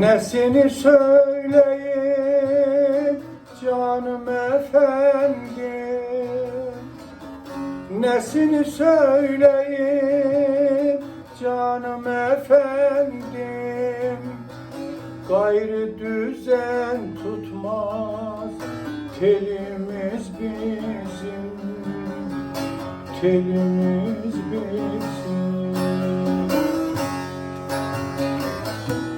Nesini söyleyeyim canım efendim? Nesini söyleyeyim canım efendim? Gayrı düzen tutmaz telimiz bizim Telimiz bizim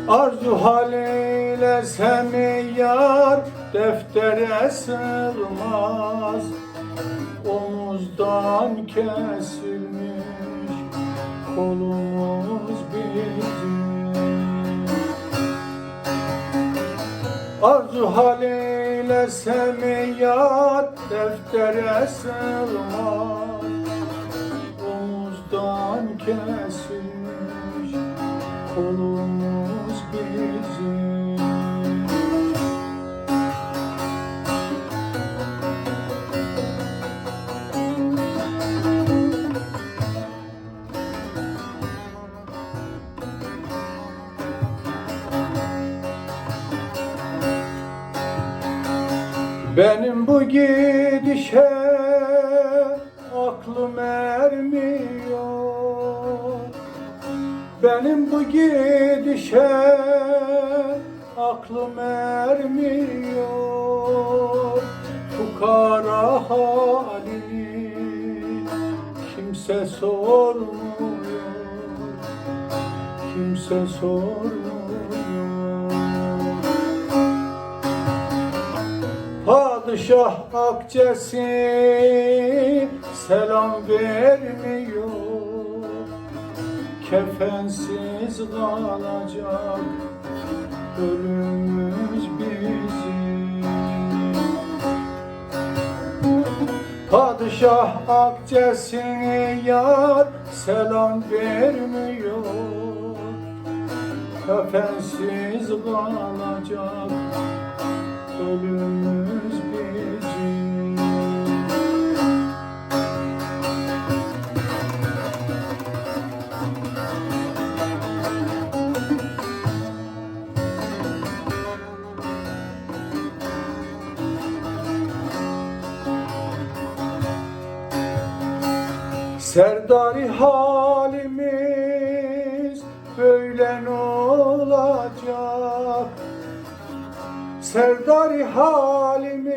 Arzu haliyle seni yar deftere sığmaz. Omuzdan kesilmiş kolumuz bizim. Arzu haliyle seni yar deftere sığmaz. Omuzdan kesilmiş kolumuz Benim bu gidişe aklım ermiyor. Benim bu gidişe aklım ermiyor. Fukara halini kimse sormuyor. Kimse sormuyor Padişah akçesi selam vermiyor. Kefensiz kalacak ölümümüz bizim. Padişah akçesini yar selam vermiyor. Kefensiz kalacak Serdari halimiz böyle olacak? Serdari halimiz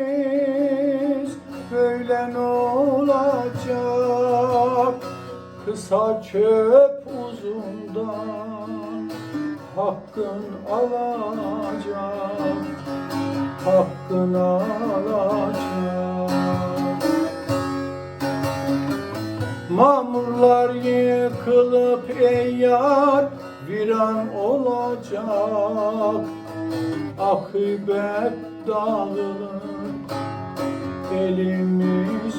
böyle olacak? Kısa çöp uzundan hakkın alacak, hakkın alacak. Mamurlar yıkılıp ey viran olacak. Akıbet dağılır elimiz